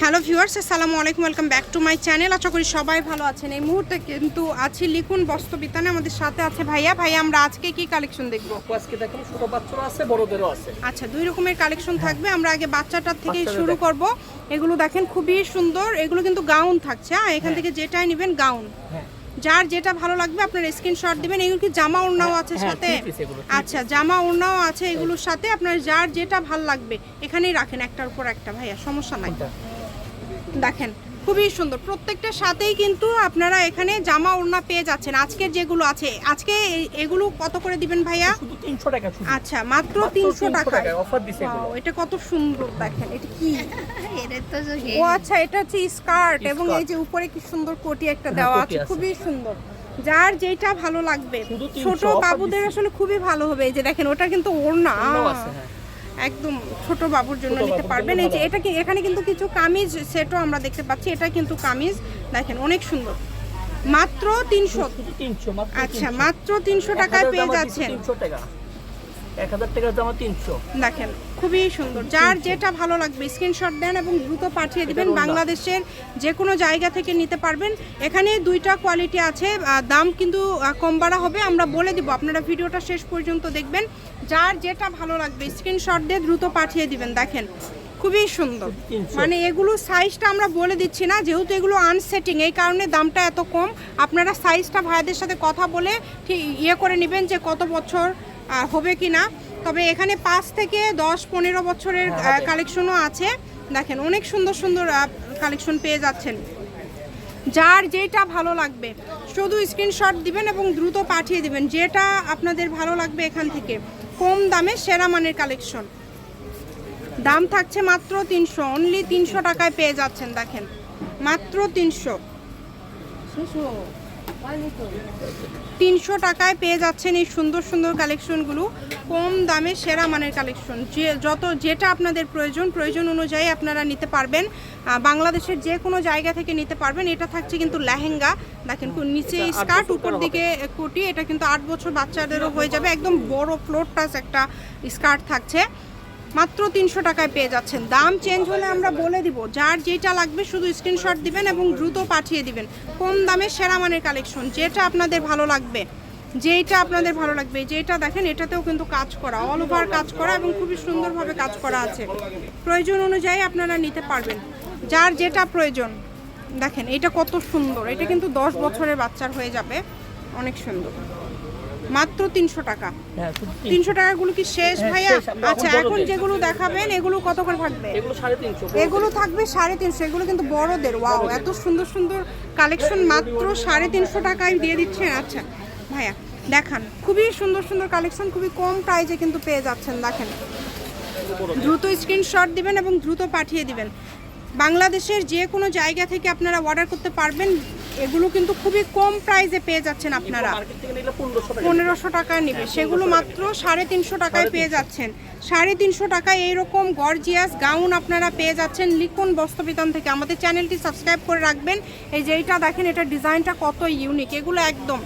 Hello viewers আসসালামু আলাইকুম welcome back to my channel. আশা করি সবাই ভালো আছেন। এই মুহূর্তে কিন্তু আছি লিখুন বস্ত্রবিতানে। আমাদের সাথে আছে ভাইয়া। ভাইয়া আমরা আজকে কি কালেকশন দেখব? আজকে দেখেন ছোট বাচ্চারা আছে বড়দেরও আছে। আচ্ছা দুই রকমের কালেকশন থাকবে। আমরা আগে বাচ্চাটার থেকে শুরু করব। এগুলো দেখেন খুবই সুন্দর। এগুলো কিন্তু গাউন থাকছে হ্যাঁ? এখান থেকে যেটাই নেবেন গাউন হ্যাঁ। যার যেটা ভালো লাগবে আপনার স্ক্রিনশট দিবেন। এগুলো কি জামা ওড়নাও আছে হ্যাঁ, সাথে? আচ্ছা জামা ওড়নাও আছে এগুলোর সাথে। আপনার যার যেটা ভালো লাগবে এখানেই রাখেন একটার উপর একটা। ভাইয়া সমস্যা নাই? দেখেন খুবই সুন্দর। প্রত্যেকটার সাথেই কিন্তু আপনারা এখানে জামা ওড়না পেয়ে যাচ্ছেন। আজকের যেগুলো আছে আজকে এগুলো কত করে দিবেন ভাইয়া? তিনশো টাকা আচ্ছা মাত্র তিনশো টাকা। এটা কত সুন্দর দেখেন এটা কি? ও আচ্ছা এটা হচ্ছে স্কার্ট এবং এই যে উপরে কি সুন্দর কোটি একটা হ্যাঁ, দেওয়া আছে। খুবই সুন্দর। যার যেটা ভালো লাগবে। ছোট বাবুদের আসলে খুবই ভালো হবে। এই যে দেখেন ওটা কিন্তু ওড়না। আছে। একদম ছোট বাবুর জন্য নিতে পারবেন। এই যে এটা কি এখানে কিন্তু কিছু কামিজ সেটও আমরা দেখতে পাচ্ছি। এটা কিন্তু কামিজ দেখেন অনেক সুন্দর। মাত্র তিনশো। আচ্ছা মাত্র তিনশো টাকায় পেয়ে যাচ্ছেন। 300 টাকা। এক হাজার টাকার জামা তিনশো। দেখেন খুবই সুন্দর। যার যেটা ভালো লাগবে স্ক্রিনশট দেন এবং দ্রুত পাঠিয়ে দিবেন। বাংলাদেশের যে কোনো জায়গা থেকে নিতে পারবেন। এখানে দুইটা কোয়ালিটি আছে। দাম কিন্তু কম বাড়া হবে। আমরা বলে দিব আপনারা ভিডিওটা শেষ পর্যন্ত দেখবেন। যার যেটা ভালো লাগবে স্ক্রিনশট দিয়ে দ্রুত পাঠিয়ে দিবেন। দেখেন খুবই সুন্দর। মানে এগুলো সাইজটা আমরা বলে দিচ্ছি না যেহেতু এগুলো আনসেটিং এই কারণে দামটা এত কম। আপনারা সাইজটা ভাইয়াদের সাথে কথা বলে ঠিক ইয়ে করে নেবেন যে কত বছর হবে কি না? তবে এখানে পাঁচ থেকে দশ পনেরো বছরের কালেকশনও আছে। দেখেন অনেক সুন্দর সুন্দর কালেকশন পেয়ে যাচ্ছেন। যার যেটা ভালো লাগবে শুধু স্ক্রিনশট দিবেন এবং দ্রুত পাঠিয়ে দিবেন। যেটা আপনাদের ভালো লাগবে এখান থেকে। কম দামে সেরা মানের কালেকশন দাম থাকছে মাত্র তিনশো। অনলি তিনশো টাকায় পেয়ে যাচ্ছেন দেখেন। মাত্র তিনশো। তিনশো টাকায় পেয়ে যাচ্ছেন এই সুন্দর সুন্দর কালেকশনগুলো। কম দামে সেরা মানের কালেকশন। যে যত যেটা আপনাদের প্রয়োজন প্রয়োজন অনুযায়ী আপনারা নিতে পারবেন। বাংলাদেশের যে কোনো জায়গা থেকে নিতে পারবেন। এটা থাকছে কিন্তু লেহেঙ্গা। দেখেন নিচে স্কার্ট উপর দিকে কোটি। এটা কিন্তু আট বছর বাচ্চাদেরও হয়ে যাবে। একদম বড় ফ্লোর টাচ একটা স্কার্ট থাকছে। মাত্র তিনশো টাকায় পেয়ে যাচ্ছেন। দাম চেঞ্জ হলে আমরা বলে দিব, যার যেটা লাগবে শুধু স্ক্রিনশট দিবেন এবং দ্রুত পাঠিয়ে দিবেন। কম দামে সেরা মানের কালেকশন যেটা আপনাদের ভালো লাগবে, যেটা আপনাদের ভালো লাগবে, যেটা দেখেন এটাতেও কিন্তু কাজ করা অল ওভার কাজ করা এবং খুবই সুন্দরভাবে কাজ করা আছে। প্রয়োজন অনুযায়ী আপনারা নিতে পারবেন। যার যেটা প্রয়োজন, দেখেন এটা কত সুন্দর, এটা কিন্তু দশ বছরের বাচ্চার হয়ে যাবে, অনেক সুন্দর। মাত্র তিনশো টাকা। হ্যাঁ তিনশো। টাকাগুলো কি শেষ হ্যাঁ, ভাইয়া? আচ্ছা এখন যেগুলো দেখাবেন এগুলো কত করে থাকবে? এগুলো এগুলো থাকবে সাড়ে তিনশো এগুলো কিন্তু বড়দের। ওয়াও এত সুন্দর সুন্দর কালেকশন মাত্র সাড়ে তিনশো টাকায় দিয়ে দিচ্ছেন। আচ্ছা ভাইয়া দেখান। খুবই সুন্দর সুন্দর কালেকশন খুবই কম প্রাইজে কিন্তু পেয়ে যাচ্ছেন দেখেন। দ্রুত স্ক্রিনশট দিবেন এবং দ্রুত পাঠিয়ে দিবেন। বাংলাদেশের যে কোনো জায়গা থেকে আপনারা অর্ডার করতে পারবেন। এগুলো কিন্তু খুবই কম প্রাইজে পেয়ে যাচ্ছেন আপনারা। পনেরোশো টাকা পনেরোশো টাকা নেবে। সেগুলো মাত্র সাড়ে তিনশো টাকায় পেয়ে যাচ্ছেন। সাড়ে তিনশো টাকায় এইরকম গর্জিয়াস গাউন আপনারা পেয়ে যাচ্ছেন লিখুন বস্ত্রবিতান থেকে। আমাদের চ্যানেলটি সাবস্ক্রাইব করে রাখবেন। এই যে এইটা দেখেন এটা ডিজাইনটা কত ইউনিক এগুলো একদম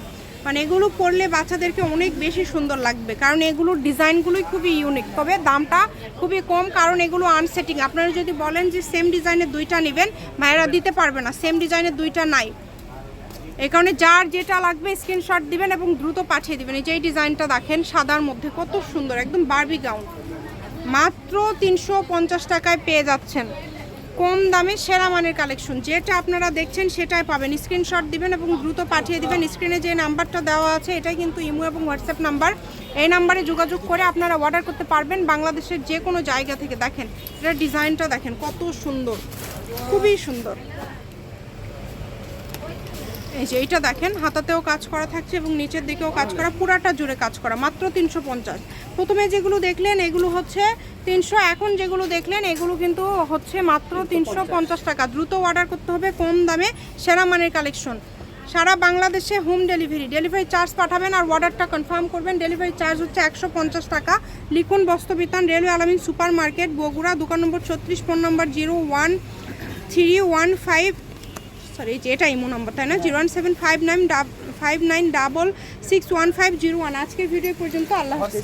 মানে এগুলো পরলে বাচ্চাদেরকে অনেক বেশি সুন্দর লাগবে। কারণ এগুলোর ডিজাইনগুলোই খুবই ইউনিক তবে দামটা খুবই কম কারণ এগুলো আনসেটিং আপনারা যদি বলেন যে সেম ডিজাইনের দুইটা নেবেন ভাইয়েরা দিতে পারবে না। সেম ডিজাইনের দুইটা নাই। এই কারণে যার যেটা লাগবে স্ক্রিনশট দিবেন এবং দ্রুত পাঠিয়ে দিবেন। এই যে এই ডিজাইনটা দেখেন, সাদার মধ্যে কত সুন্দর, একদম বারবি গাউন মাত্র তিনশো পঞ্চাশ টাকায় পেয়ে যাচ্ছেন। কম দামে সেরা মানের কালেকশন যেটা আপনারা দেখছেন সেটাই পাবেন। স্ক্রিনশট দিবেন এবং দ্রুত পাঠিয়ে দিবেন। স্ক্রিনে যে নাম্বারটা দেওয়া আছে, এটাই কিন্তু ইমো এবং হোয়াটসঅ্যাপ নাম্বার। এই নাম্বারে যোগাযোগ করে আপনারা অর্ডার করতে পারবেন বাংলাদেশের যে কোনো জায়গা থেকে। দেখেন, এটার ডিজাইনটা দেখেন কত সুন্দর। খুবই সুন্দর। এই যে এইটা দেখেন হাতাতেও কাজ করা থাকছে এবং নিচের দিকেও কাজ করা পুরাটা জুড়ে কাজ করা মাত্র তিনশো পঞ্চাশ। প্রথমে যেগুলো দেখলেন এগুলো হচ্ছে তিনশো এখন যেগুলো দেখলেন এগুলো কিন্তু হচ্ছে মাত্র তিনশো পঞ্চাশ। টাকা। দ্রুত অর্ডার করতে হবে কম দামে সেরা মানের কালেকশন সারা বাংলাদেশে হোম ডেলিভারি ডেলিভারি চার্জ পাঠাবেন আর অর্ডারটা কনফার্ম করবেন। ডেলিভারি চার্জ হচ্ছে একশো পঞ্চাশ টাকা। লিখুন বস্ত্রবিতান railway Alamin super market Bogura দোকান নম্বর ছত্রিশ phone number zero one three one five sorry যে এটা ইমো নম্বর তাই না? Zero one seven five nine double five nine double six one five zero one. আজকের ভিডিও পর্যন্ত আল্লাহ হাফিজ।